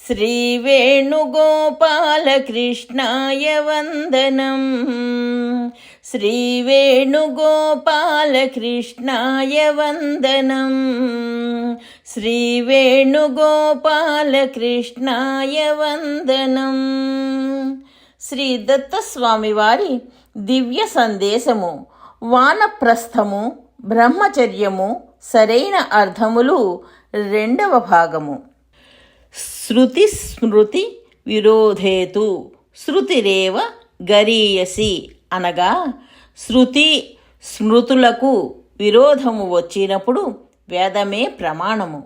श्रीवेणुगोपालकृष्णाय वन्दनम् श्रीवेणुगोपालकृष्णाय वन्दनम् శ్రీవేణుగోపాలకృష్ణాయ వందనం శ్రీ దత్తస్వామి వారి దివ్య సందేశము వానప్రస్థము బ్రహ్మచర్యము సరైన అర్థములు రెండవ భాగము శృతి స్మృతి విరోధేతు. శృతిరేవ గరీయసి అనగా శృతి స్మృతులకు విరోధము వచ్చినప్పుడు వేదమే ప్రమాణము.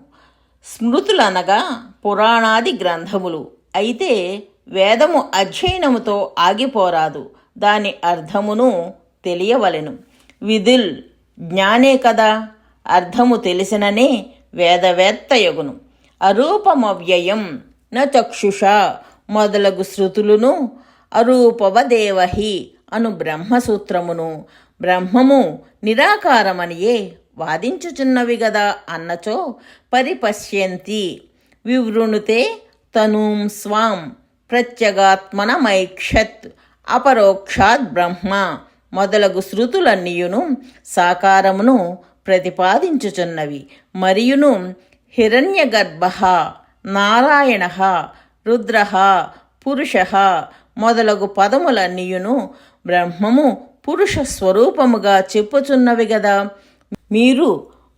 స్మృతులనగా పురాణాది గ్రంథములు. అయితే వేదము అధ్యయనముతో ఆగిపోరాదు. దాని అర్థమును తెలియవలెను. విధుల్ జ్ఞానే కదా అర్థము తెలిసిననే వేదవేత్తయగును అరూపమవ్యయం. న చక్షుష. మొదలగు శృతులును అరూపవదేవహి అను బ్రహ్మసూత్రమును. బ్రహ్మము నిరాకారమనియే వాదించుచున్నవి గదా అన్నచో పరిపశ్యంతి. వివృణుతే తనూం స్వాం ప్రత్యగాత్మనమైక్షత్. అపరోక్షాత్ బ్రహ్మ. మొదలగు శృతులన్నీయును సాకారమును ప్రతిపాదించుచున్నవి. మరియును హిరణ్యగర్భ నారాయణ రుద్ర పురుష మొదలగు పదములన్నీయును బ్రహ్మము పురుష స్వరూపముగా చెప్పుచున్నవి గదా మీరు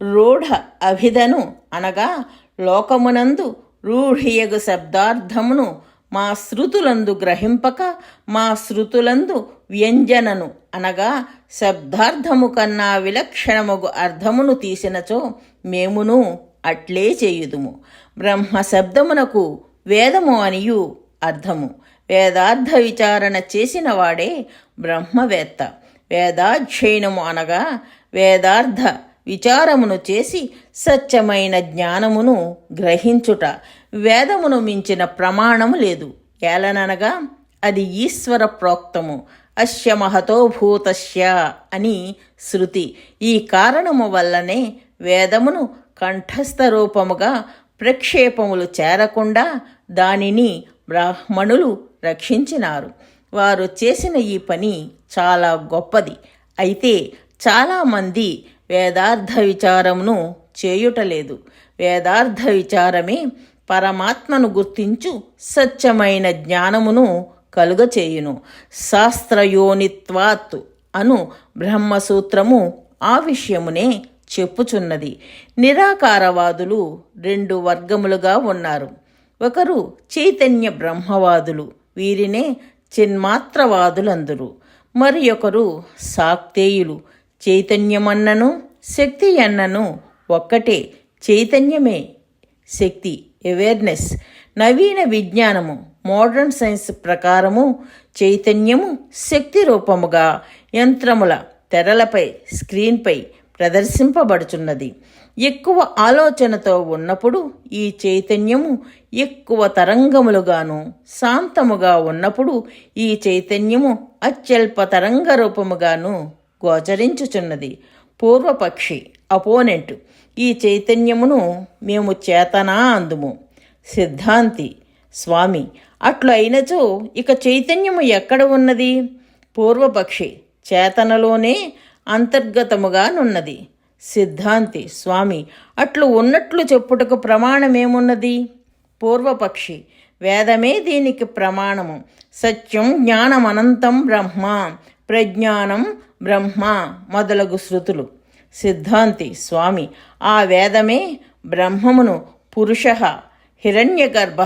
రూఢ అభిధను అనగా లోకమునందు రూఢియగు శబ్దార్థమును మా శృతులందు గ్రహింపక మా శృతులందు వ్యంజనను అనగా శబ్దార్థము కన్నా విలక్షణముగు అర్థమును తీసినచో మేమును అట్లే చేయుదుము. బ్రహ్మ శబ్దమునకు వేదము అనియు అర్థము. వేదార్థ విచారణ చేసిన వాడే బ్రహ్మవేత్త. వేదాధ్యయనము అనగా వేదార్థ విచారమును చేసి సత్యమైన జ్ఞానమును గ్రహించుట. వేదమును మించిన ప్రమాణము లేదు. ఏలననగా అది ఈశ్వర ప్రోక్తము. అస్య మహతో భూతస్య అని శృతి. ఈ కారణము వల్లనే వేదమును కంఠస్థ రూపముగా ప్రక్షేపములు చేరకుండా దానిని బ్రాహ్మణులు రక్షించినారు. వారు చేసిన ఈ పని చాలా గొప్పది. అయితే చాలామంది వేదార్థ విచారమును చేయుటలేదు. వేదార్థ విచారమే పరమాత్మను గుర్తించు సత్యమైన జ్ఞానమును కలుగచేయును. శాస్త్రయోనిత్వాత్ అను బ్రహ్మసూత్రము ఆ విషయమునే చెప్పుచున్నది. నిరాకారవాదులు రెండు వర్గములుగా ఉన్నారు. ఒకరు చైతన్య బ్రహ్మవాదులు వీరినే చిన్మాత్రవాదులందురు. మరి ఒకరు సాక్తేయులు చైతన్యమన్నను శక్తి అన్నను ఒక్కటే చైతన్యమే శక్తి అవేర్నెస్ నవీన విజ్ఞానము మోడర్న్ సైన్స్ ప్రకారము చైతన్యము శక్తి రూపముగా యంత్రముల తెరలపై స్క్రీన్పై ప్రదర్శింపబడుచున్నది. ఎక్కువ ఆలోచనతో ఉన్నప్పుడు ఈ చైతన్యము ఎక్కువ తరంగములుగాను శాంతముగా ఉన్నప్పుడు ఈ చైతన్యము అత్యల్ప తరంగ రూపముగాను గోచరించుచున్నది. పూర్వపక్షి అపోనెంట్ ఈ చైతన్యమును మేము చేతనా అందుము. సిద్ధాంతి స్వామి అట్లు అయినచో ఇక చైతన్యము ఎక్కడ ఉన్నది? పూర్వపక్షి చేతనలోనే అంతర్గతముగానున్నది. సిద్ధాంతి స్వామి అట్లు ఉన్నట్లు చెప్పుటకు ప్రమాణమేమున్నది? పూర్వపక్షి వేదమే దీనికి ప్రమాణము. సత్యం జ్ఞానమనంతం బ్రహ్మ ప్రజ్ఞానం బ్రహ్మ మొదలగు శృతులు. సిద్ధాంతి స్వామి ఆ వేదమే బ్రహ్మమును పురుష హిరణ్యగర్భ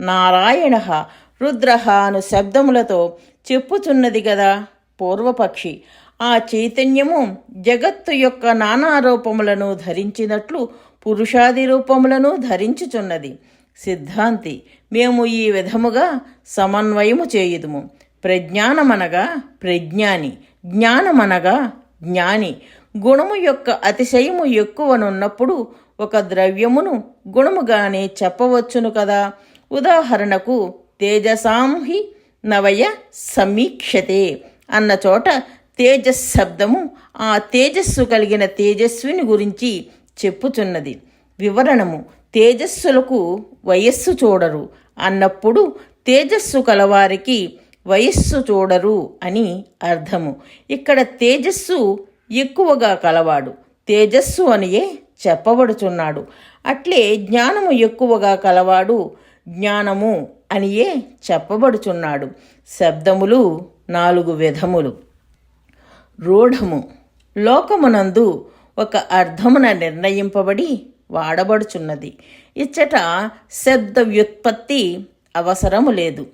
నారాయణ రుద్ర అను శబ్దములతో చెప్పుచున్నది కదా పూర్వపక్షి ఆ చైతన్యము జగత్తు యొక్క నానా రూపములను ధరించినట్లు పురుషాది రూపములను ధరించుచున్నది. సిద్ధాంతి మేము ఈ విధముగా సమన్వయము చేయుదుము. ప్రజ్ఞానమనగా ప్రజ్ఞాని జ్ఞానమనగా జ్ఞాని. గుణము యొక్క అతిశయము ఎక్కువనున్నప్పుడు ఒక ద్రవ్యమును గుణముగానే చెప్పవచ్చును కదా? ఉదాహరణకు తేజసాంహి నవయ సమీక్షతే అన్న చోట తేజస్ శబ్దము ఆ తేజస్సు కలిగిన తేజస్విని గురించి చెప్పుచున్నది. వివరణము తేజస్సులకు వయస్సు చూడరు. అన్నప్పుడు తేజస్సు కలవారికి వయస్సు చూడరు అని అర్థము. ఇక్కడ తేజస్సు ఎక్కువగా కలవాడు. తేజస్సు అనియే చెప్పబడుచున్నాడు. అట్లే జ్ఞానము ఎక్కువగా కలవాడు జ్ఞానము అనియే చెప్పబడుచున్నాడు. శబ్దములు నాలుగు విధములు. రూఢము. లోకమునందు ఒక అర్థమున నిర్ణయింపబడి వాడబడుచున్నది. ఇచ్చట శబ్ద వ్యుత్పత్తి అవసరము లేదు.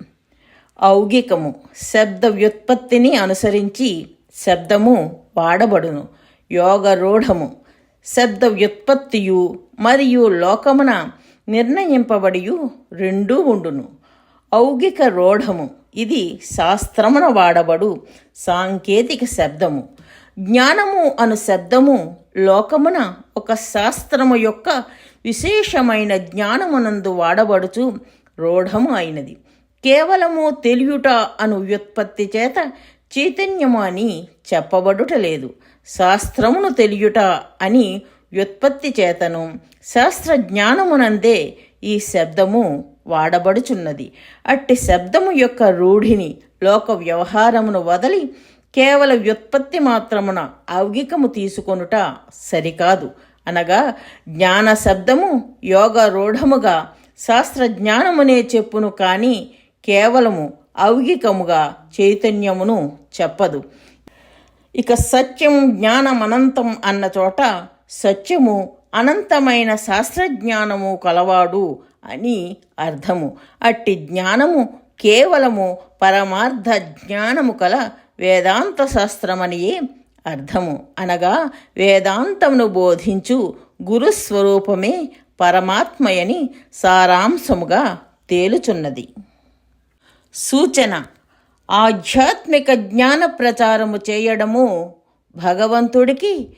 ఔగికము శబ్ద వ్యుత్పత్తిని అనుసరించి శబ్దము వాడబడును. యోగ రూఢము శబ్ద వ్యుత్పత్తియు మరియు లోకమున నిర్ణయింపబడియు రెండూ ఉండును. ఔగిక రూఢము ఇది శాస్త్రమున వాడబడు సాంకేతిక శబ్దము. జ్ఞానము అను శబ్దము లోకమున ఒక శాస్త్రము యొక్క విశేషమైన జ్ఞానమునందు వాడబడుచు రూఢము అయినది. కేవలము తెలియుట అను వ్యుత్పత్తి చేత చైతన్యము అని చెప్పబడుట లేదు. శాస్త్రమును తెలియుట అని వ్యుత్పత్తి చేతను. శాస్త్ర జ్ఞానమునందే ఈ శబ్దము వాడబడుచున్నది. అట్టి శబ్దము యొక్క రూఢిని లోక వ్యవహారమును వదలి కేవల వ్యుత్పత్తి మాత్రమున ఔగికము తీసుకొనుట సరికాదు. అనగా జ్ఞాన శబ్దము యోగ రూఢముగా శాస్త్రజ్ఞానమునే చెప్పును కానీ కేవలము ఔగికముగా చైతన్యమును చెప్పదు. ఇక సత్యం జ్ఞానమనంతం అన్న చోట సత్యము అనంతమైన శాస్త్రజ్ఞానము కలవాడు అని అర్థము. అట్టి జ్ఞానము కేవలము పరమార్థ జ్ఞానము కల వేదాంత శాస్త్రమనియే అర్థము. అనగా వేదాంతమును బోధించు గురుస్వరూపమే పరమాత్మయని సారాంశముగా తేలుచున్నది. సూచన. ఆధ్యాత్మిక జ్ఞాన ప్రచారము చేయడము భగవంతుడికి